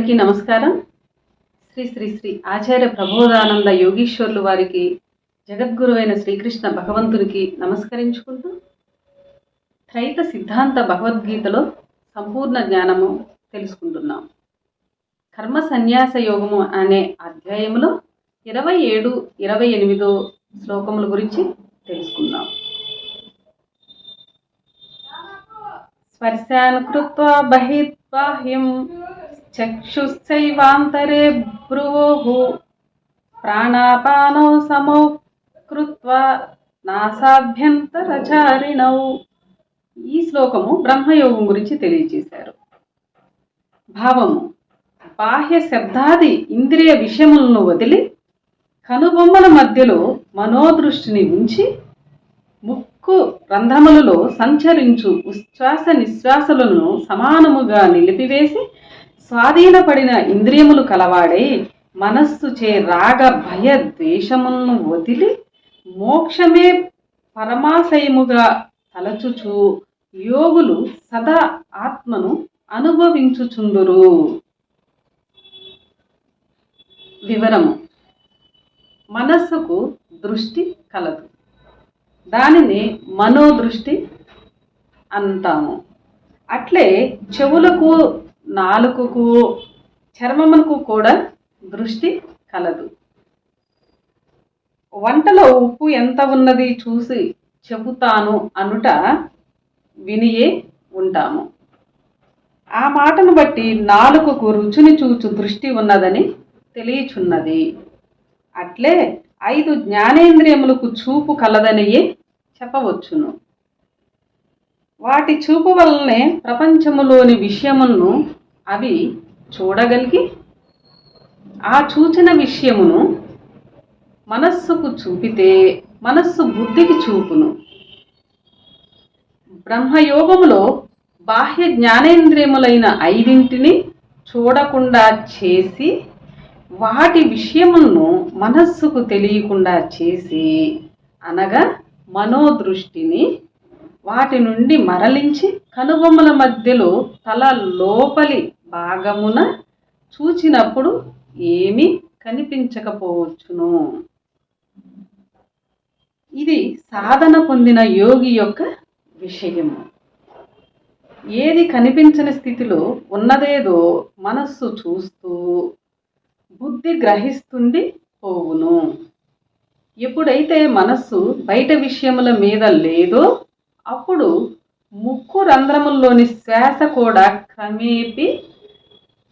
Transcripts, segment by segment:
అందరికీ నమస్కారం. శ్రీ శ్రీ శ్రీ ఆచార్య ప్రబోధానంద యోగీశ్వర్లు వారికి జగద్గురువైన శ్రీకృష్ణ భగవంతునికి నమస్కరించుకుంటూ త్రైత సిద్ధాంత భగవద్గీతలో సంపూర్ణ జ్ఞానము తెలుసుకుంటున్నాం. కర్మ సన్యాస యోగము అనే అధ్యాయములో ఇరవై ఏడు ఇరవై ఎనిమిదో శ్లోకముల గురించి తెలుసుకుందాం. స్పర్శాన్ కృత్వా బహిర్బాహ్యం చక్షుశ్చైవాంతరే భ్రువోః ప్రాణాపానౌ సమౌ కృత్వా నాసాభ్యంతరచారిణౌ ఈ శ్లోకము బ్రహ్మయోగం గురించి తెలియజేశారు భావము బాహ్య శబ్దాది ఇంద్రియ విషయములను వదిలి కనుబొమ్మల మధ్యలో మనోదృష్టిని ఉంచి ముక్కు రంధ్రములలో సంచరించు ఉచ్ఛ్వాస నిశ్వాసలను సమానముగా నిలిపివేసి స్వాధీనపడిన ఇంద్రియములు కలవాడై మనస్సు చే రాగ భయ ద్వేషములను వదిలి మోక్షమే పరమాశయముగా తలచుచు యోగులు సదా ఆత్మను అనుభవించుచుందురు. వివరము. మనస్సుకు దృష్టి కలదు. దానిని మనోదృష్టి అంటాము. అట్లే చెవులకు నాలుకకు చర్మమునకు కూడా దృష్టి కలదు. వంటలో ఉప్పు ఎంత ఉన్నది చూసి చెబుతాను అనుట వినియే ఉంటాము. ఆ మాటను బట్టి నాలుకకు రుచిని చూచు దృష్టి ఉన్నదని తెలియచున్నది. అట్లే ఐదు జ్ఞానేంద్రియములకు చూపు కలదనియే చెప్పవచ్చును. వాటి చూపు వల్లనే ప్రపంచములోని విషయములను అవి చూడగలిగి ఆ చూచిన విషయమును మనస్సుకు చూపితే మనస్సు బుద్ధికి చూపును. బ్రహ్మయోగములో బాహ్య జ్ఞానేంద్రియములైన ఐదింటిని చూడకుండా చేసి వాటి విషయములను మనస్సుకు తెలియకుండా చేసి అనగా మనోదృష్టిని వాటి నుండి మరలించి కనుబొమ్మల మధ్యలో తల లోపలి భాగమున చూచినప్పుడు ఏమీ కనిపించకపోవచ్చును. ఇది సాధన పొందిన యోగి యొక్క విషయము. ఏది కనిపించని స్థితిలో ఉన్నదేదో మనస్సు చూస్తూ బుద్ధి గ్రహిస్తుండి పోవును. ఎప్పుడైతే మనస్సు బయట విషయముల మీద లేదో అప్పుడు ముక్కు రంధ్రముల్లోని శ్వాస కూడా క్రమేపి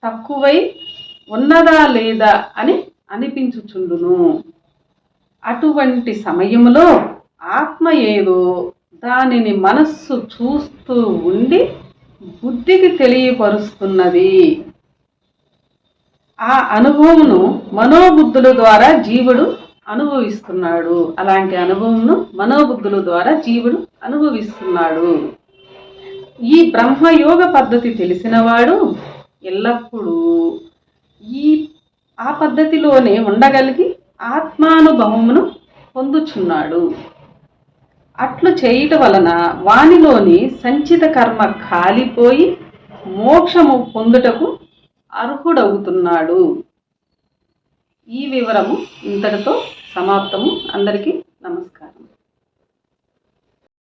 తక్కువై ఉన్నదా లేదా అని అనిపించుచుండును. అటువంటి సమయంలో ఆత్మ ఏదో దానిని మనస్సు చూస్తూ ఉండి బుద్ధికి తెలియపరుస్తున్నది. ఆ అనుభవమును మనోబుద్ధుల ద్వారా జీవుడు అనుభవిస్తున్నాడు. అలాంటి అనుభవంను మనోబుద్ధుల ద్వారా జీవుడు అనుభవిస్తున్నాడు. ఈ బ్రహ్మయోగ పద్ధతి తెలిసినవాడు ఎల్లప్పుడూ ఈ ఆ పద్ధతిలోనే ఉండగలిగి ఆత్మానుభవమును పొందుచున్నాడు. అట్లు చేయుట వలన వానిలోని సంచిత కర్మ కాలిపోయి మోక్షము పొందుటకు అర్హుడవుతున్నాడు. ఈ వివరము ఇంతటితో సమాప్తము. అందరికీ నమస్కారం.